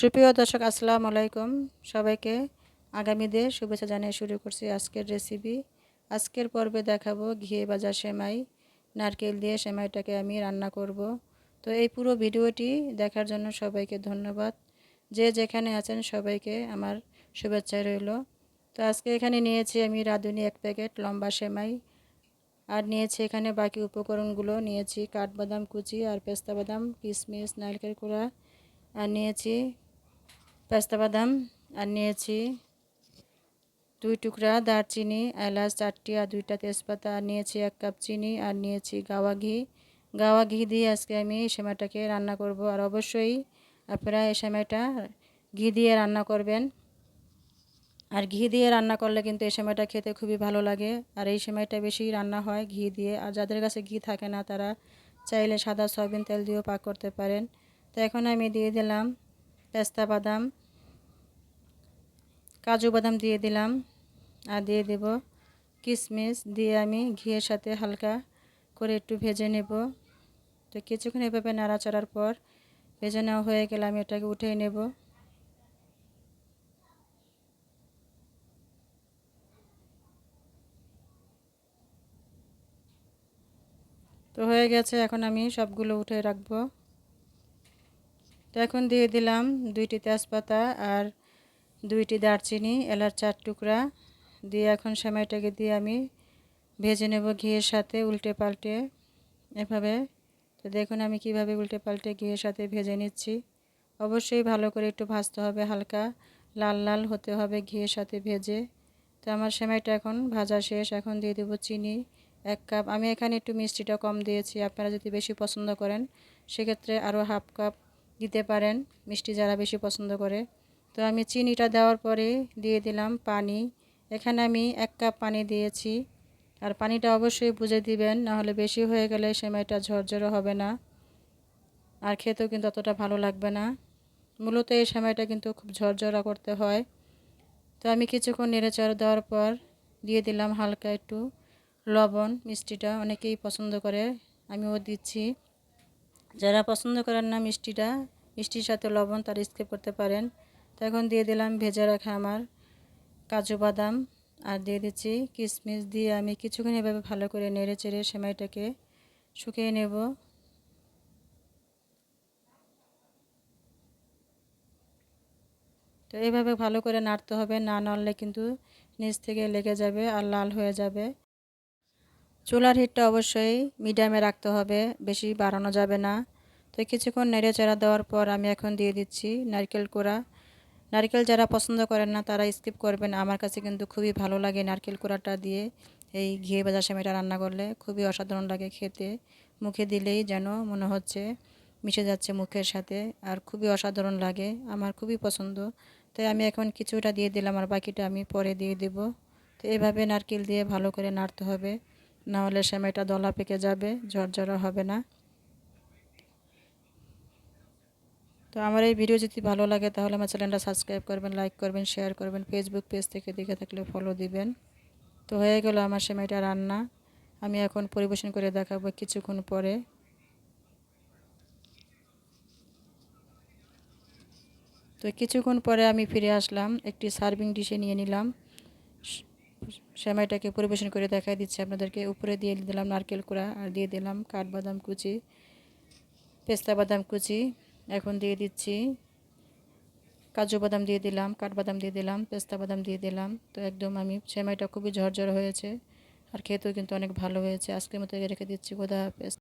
সুপ্রিয় দর্শক, আসসালামু আলাইকুম সবাইকে। আগামী দিয়ে শুভেচ্ছা জানিয়ে শুরু করছি আজকের রেসিপি আজকের পর্বে দেখাবো ঘিয়ে ভাজা সেমাই, নারকেল দিয়ে সেমাইটাকে আমি রান্না করব। তো এই পুরো ভিডিওটি দেখার জন্য সবাইকে ধন্যবাদ। যে যেখানে আছেন সবাইকে আমার শুভেচ্ছা রইল। তো আজকে এখানে নিয়েছি আমি রাঁধুনি এক প্যাকেট লম্বা সেমাই। আর নিয়েছি এখানে বাকি উপকরণগুলো। নিয়েছি কাঠবাদাম কুচি আর পেস্তা বাদাম, কিশমিশ, নারকেল কুড়া। আর নিয়েছি পেস্তা বাদাম আর নিয়েছি দুই টুকরা দারচিনি, এলাচ চারটি আর দুইটা তেজপাতা। আর নিয়েছি এক কাপ চিনি আর নিয়েছি গাওয়া ঘি। গাওয়া ঘি দিয়ে আজকে আমি এই সেমাইটাকে রান্না করব। আর অবশ্যই আপনারা এই সেমাইটা ঘি দিয়ে রান্না করবেন। আর ঘি দিয়ে রান্না করলে কিন্তু এই সময়টা খেতে খুবই ভালো লাগে। আর এই সময়টা বেশি রান্না হয় ঘি দিয়ে। আর যাদের কাছে ঘি থাকে না, তারা চাইলে সাদা সয়াবিন তেল দিয়েও পাক করতে পারেন। তো এখন আমি দিয়ে দিলাম পেস্তা বাদাম। কাজু বাদাম দিয়ে দিলাম আর দিয়ে দেব কিশমিশ দিয়ে আমি ঘিয়ের সাথে হালকা করে একটু ভেজে নেব। তো কিছুক্ষণ এভাবে নাড়াচাড়ার পর ভেজে নেওয়া হয়ে গেলে আমি এটাকে উঠিয়ে নেব। তো হয়ে গেছে, এখন আমি সবগুলো উঠে রাখব। তো এখন দিয়ে দিলাম দুইটি তেজপাতা আর দুইটি দারচিনি, এলাচ চার টুকরা দিয়ে এখন সেমাইটাকে দিয়ে আমি ভেজে নেব ঘিয়ের সাথে উল্টে পাল্টে এভাবে। তো দেখুন আমি কীভাবে উল্টে পাল্টে ঘিয়ের সাথে ভেজে নিচ্ছি। অবশ্যই ভালো করে একটু ভাজতে হবে হালকা, লাল লাল হতে হবে ঘিয়ের সাথে ভেজে। তো আমার সেমাইটা এখন ভাজা শেষ, এখন দিয়ে দেবো চিনি এক কাপ। আমি এখানে একটু মিষ্টিটা কম দিয়েছি, আপনারা যদি বেশি পছন্দ করেন, সেক্ষেত্রে আরও হাফ কাপ দিতে পারেন, মিষ্টি যারা বেশি পছন্দ করে। তো আমি চিনিটা দেওয়ার পরে দিয়ে দিলাম পানি। এখানে আমি এক কাপ পানি দিয়েছি। আর পানিটা অবশ্যই বুঝে দিবেন, নাহলে বেশি হয়ে গেলে সেমাইটা ঝরঝরে হবে না। আর খেতেও কিন্তু অতটা ভালো লাগবে না। মূলত এই সেমাইটা কিন্তু খুব ঝরঝরা করতে হয়। তো আমি কিছুক্ষণ নেড়েচড়ে দেওয়ার পর দিয়ে দিলাম হালকা একটু লবণ, মিষ্টিটা অনেকেই পছন্দ করে, আমিও দিচ্ছি। যারা পছন্দ করেন না মিষ্টিটা, মিষ্টির সাথে লবণ তার স্কিপ করতে পারেন। তো এখন দিয়ে দিলাম ভেজে রাখা আমার কাজু বাদাম। আর দিয়ে দিচ্ছি কিশমিশ দিয়ে আমি কিছুক্ষণ এভাবে ভালো করে নেড়ে চেড়ে সেমাইটাকে শুকিয়ে নেব। তো এইভাবে ভালো করে নাড়তে হবে, না নাড়লে কিন্তু নিচ থেকে লেগে যাবে আর লাল হয়ে যাবে। চুলার হিটটা অবশ্যই মিডিয়ামে রাখতে হবে, বেশি বাড়ানো যাবে না। তো কিছুক্ষণ নেড়ে চেড়া দেওয়ার পর আমি এখন দিয়ে দিচ্ছি নারকেল কোড়া। নারকেল যারা পছন্দ করেন না, তারা স্কিপ করবেন। আমার কাছে কিন্তু খুবই ভালো লাগে নারকেল কুড়াটা দিয়ে এই ঘিয়ে ভাজা সেমাইটা রান্না করলে। খুবই অসাধারণ লাগে খেতে। মুখে দিলেই যেন মনে হচ্ছে মিশে যাচ্ছে মুখের সাথে আর খুবই অসাধারণ লাগে। আমার খুবই পছন্দ। তাই আমি এখন কিছুটা দিয়ে দিলাম আর বাকিটা আমি পরে দিয়ে দেব। তো এভাবে নারকেল দিয়ে ভালো করে নাড়তে হবে। নাহলে সেমাইটা দলা পেকে যাবে, ঝরঝরা হবে না। তো আমার এই ভিডিও যদি ভালো লাগে, তাহলে আমার চ্যানেলটা সাবস্ক্রাইব করবেন লাইক করবেন শেয়ার করবেন ফেসবুক পেজ থেকে দেখে থাকলে ফলো দিবেন। তো হয়ে গেল আমার সেমাইটা রান্না। আমি এখন পরিবেশন করে দেখাবো কিছুক্ষণ পরে। তো কিছুক্ষণ পরে আমি ফিরে আসলাম, একটি সার্ভিং ডিশে নিয়ে নিলাম। সেমাইটাকে পরিবেশন করে দেখাই দিচ্ছি আপনাদেরকে। উপরে দিয়ে দিলাম নারকেল কুড়া আর দিয়ে দিলাম কাঠবাদাম কুচি, পেস্তা বাদাম কুচি। এখন দিয়ে দিচ্ছি। কাজু বাদাম দিয়ে দিলাম, কাঠবাদাম দিয়ে দিলাম, পেস্তা বাদাম দিয়ে দিলাম। তো একদম আমি সেমাইটা খুবই ঝরঝর হয়েছে আর খেতেও কিন্তু অনেক ভালো হয়েছে। আজকের মতো রেখে দিচ্ছি। খোদা হাফেজ।